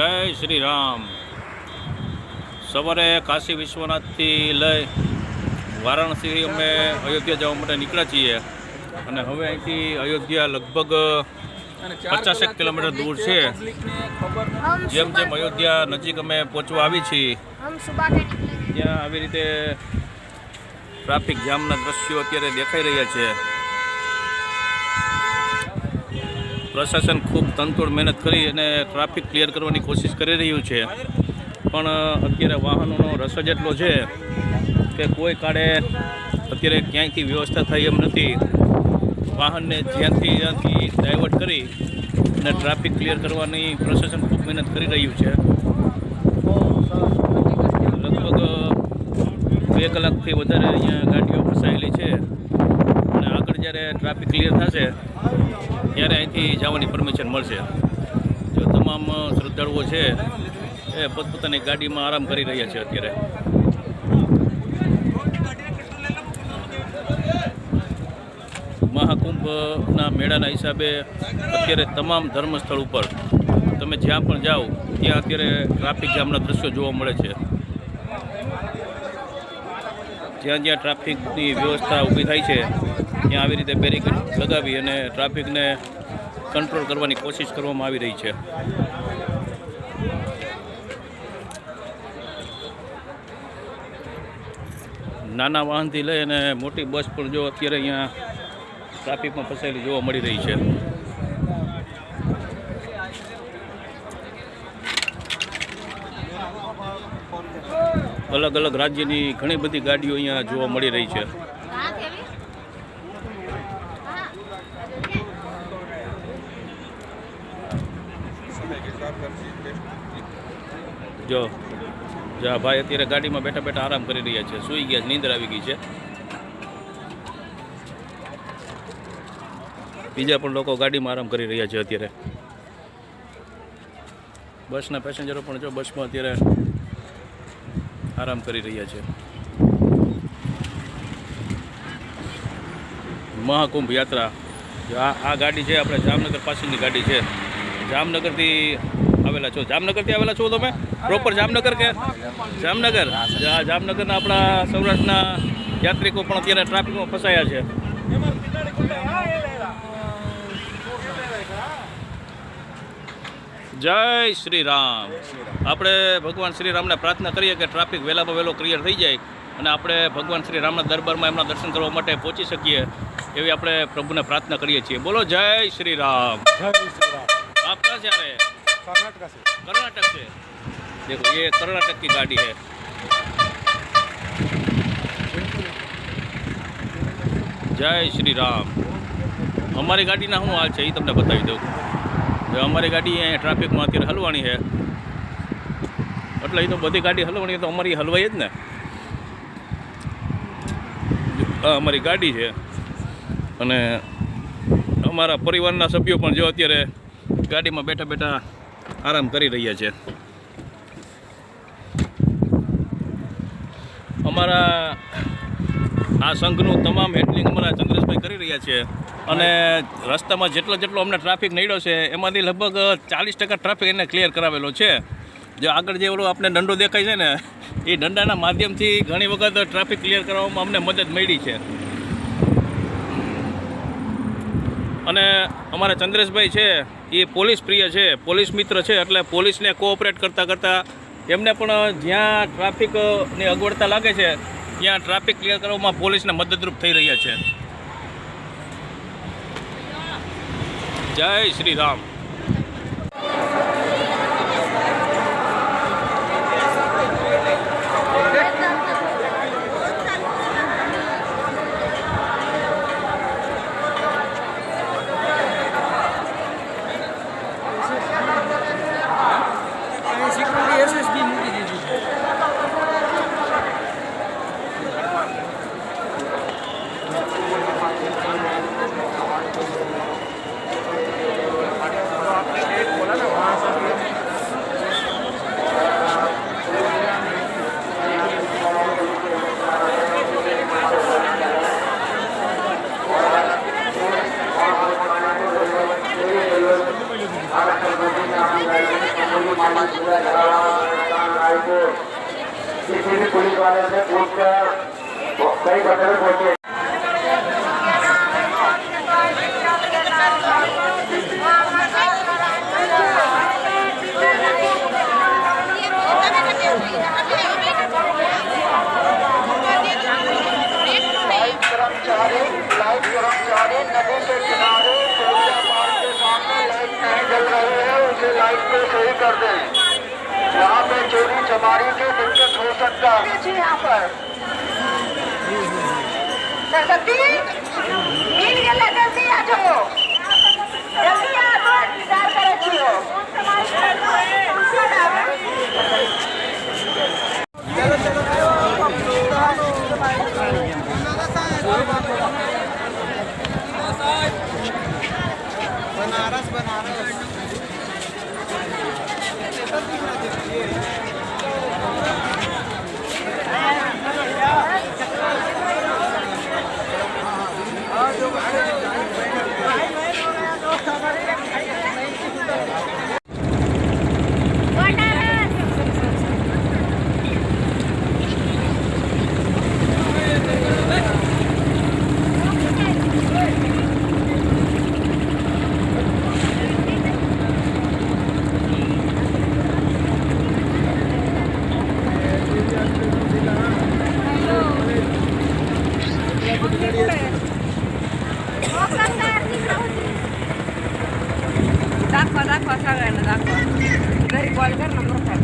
જય શ્રી રામ સવારે કાશી વિશ્વનાથથી લઈ વારાણસીથી અમે અયોધ્યા જવા માટે નીકળ્યા છીએ. અને હવે અહીંથી અયોધ્યા લગભગ પચાસેક કિલોમીટર દૂર છે. જેમ જેમ અયોધ્યા નજીક અમે પહોંચવા આવી છીએ, ત્યાં આવી રીતે ટ્રાફિક જામના દ્રશ્યો અત્યારે દેખાઈ રહ્યા છે. પ્રશાસન ખૂબ તનતોડ મહેનત કરી અને ટ્રાફિક ક્લિયર કરવાની કોશિશ કરી રહ્યું છે. પણ અત્યારે વાહનોનો રસ જ એટલો છે કે કોઈ કાળે અત્યારે ક્યાંયથી વ્યવસ્થા થઈ એમ નથી. વાહનને જ્યાંથી ત્યાંથી ડાયવર્ટ કરી અને ટ્રાફિક ક્લિયર કરવાની પ્રશાસન ખૂબ મહેનત કરી રહ્યું છે. લગભગ બે કલાકથી વધારે અહીંયા ગાડીઓ ફસાયેલી છે. અને આગળ જ્યારે ટ્રાફિક ક્લિયર થશે ત્યારે અહીંથી જવાની પરમિશન મળશે. જો તમામ શ્રદ્ધાળુઓ છે, એ પોતપોતાની ગાડીમાં આરામ કરી રહ્યા છે અત્યારે. મહાકુંભના મેળાના હિસાબે અત્યારે તમામ ધર્મસ્થળ ઉપર તમે જ્યાં પણ જાઓ, ત્યાં અત્યારે ટ્રાફિક જામના દ્રશ્યો જોવા મળે છે. જ્યાં જ્યાં ટ્રાફિકની વ્યવસ્થા ઊભી થાય છે ત્યાં આવી રીતે બેરિકેડ લગાવી અને ટ્રાફિકને કંટ્રોલ કરવાની કોશિશ કરવામાં આવી રહી છે. નાના વાહનથી લઈ અને મોટી બસ પણ જો અત્યારે અહીંયા ટ્રાફિકમાં ફસાયેલી જોવા મળી રહી છે. અલગ અલગ રાજ્યની ઘણી બધી ગાડીઓ અહીંયા જોવા મળી રહી છે. જો, જા ભાઈ અત્યારે ગાડીમાં બેઠા બેઠા આરામ કરી રહ્યા છે. સૂઈ ગયા નીંદર આવી ગઈ છે. બીજા પણ લોકો ગાડીમાં આરામ કરી રહ્યા છે અત્યારે. બસના પેસેન્જરો પણ જો બસમાં અત્યારે આરામ કરી રહ્યા છે. મહાકુંભ યાત્રા. આ આ ગાડી છે, આપણે જામનગર પાસેની ગાડી છે. જામનગરથી આવેલા છો? જામનગરથી આવેલા છો તમે? પ્રોપર જામનગર કે? જામનગર? જામનગરના આપણા સૌરાષ્ટ્રના યાત્રિકો પણ અત્યારે ટ્રાફિકમાં ફસાયા છે. જય શ્રી રામ આપણે ભગવાન શ્રી રામને પ્રાર્થના કરીએ કે ટ્રાફિક વહેલામાં વહેલો ક્લિયર થઈ જાય અને આપણે ભગવાન શ્રી રામના દરબારમાં એમના દર્શન કરવા માટે પહોંચી શકીએ એવી આપણે પ્રભુને પ્રાર્થના કરીએ છીએ. બોલો જય શ્રી રામ જય શ્રી રામ આપતા જ્યારે कर्नाटक से कर्नाटक से देखो ये कर्नाटक की गाड़ी है જય શ્રી રામ અમારી ગાડીના શું હાલ છે એ તમને બતાવી દઉં જો અમારી ગાડી અહીંયા ટ્રાફિકમાં અત્યારે હલવાની છે એટલે એ તો બધી ગાડી હલવાની તો અમારી હલવાઈ જ ને આ અમારી ગાડી છે અને અમારા પરિવારના સભ્યો પણ જો અત્યારે ગાડીમાં બેઠા બેઠા આરામ કરી રહ્યા છે. અમારા આ સંઘનું તમામ હેન્ડલિંગ અમારા ચંદ્રેશભાઈ કરી રહ્યા છે અને રસ્તામાં જેટલો જેટલો અમને ટ્રાફિક નડ્યો છે, એમાંથી લગભગ ચાલીસ ટકા ટ્રાફિક એને ક્લિયર કરાવેલો છે. જે આગળ જે ઓલો આપણે દંડો દેખાય છે ને, એ દંડાના માધ્યમથી ઘણી વખત ટ્રાફિક ક્લિયર કરવામાં અમને મદદ મળી છે. અને અમારા ચંદ્રેશભાઈ છે એ પોલીસ પ્રિય છે, પોલીસ મિત્ર છે, એટલે પોલીસને કોઓપરેટ કરતાં કરતાં એમને પણ જ્યાં ટ્રાફિકની અગવડતા લાગે છે, ત્યાં ટ્રાફિક ક્લિયર કરવામાં પોલીસને મદદરૂપ થઈ રહ્યા છે. જય શ્રી રામ. किसी भी पुलिस वाले से पूछकर कई बदल पहुंचे गाड़ी के दिक्कत हो सकता है जी यहाँ पर सरस्वती मिल गया जल्दी आ जाओ जल्दी आ जाओ इंतजार करे छी हो दाखवा दाखवा सगळ्यांना दाखवा घरी कॉल कर नंबर काय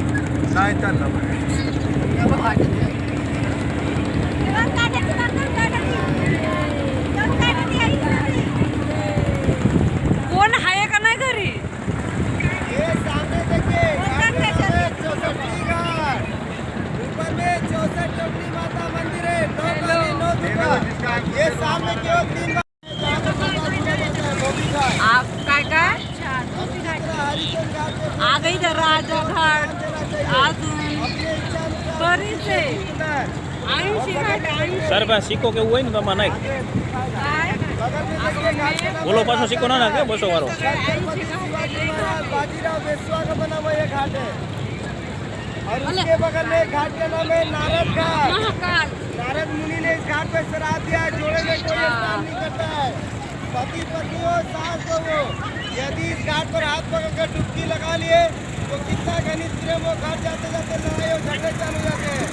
नाही आप काय काय आ गई इधर राजा घाट अजून बरीच आहे ऐंशी घाट ऐंशी સર પાસે સિક્કો કેવું હોય ને તો આમાં નાખ काय બોલો પાછો સિક્કો ના નાખે બસો વાળો बाजीराव बेसवा का बना हुआ ये घाट है और उसके बगल में एक घाट का नाम है नारद घाट महाकाल नारद मुनि ने इस घाट पर श्राप दिया है जोड़े में कोई स्नान नहीं करता है पति पत्नी हो सास हो वो यदि इस घाट पर हाथ पकड़कर डुबकी लगा लिए तो कितना घनिष्ठ प्रेम हो घाट जाते जाते लड़ाई और झगड़े चालू हो जाते हैं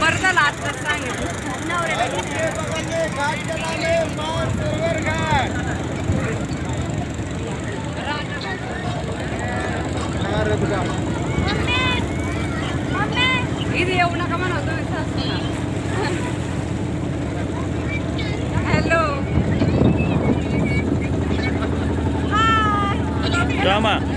बरं झालं आता सांगितलं और उसके बगल में एक घाट का नाम है मानसरोवर घाट नारद घाट इथे येऊ नका म्हणा જો આમાં હું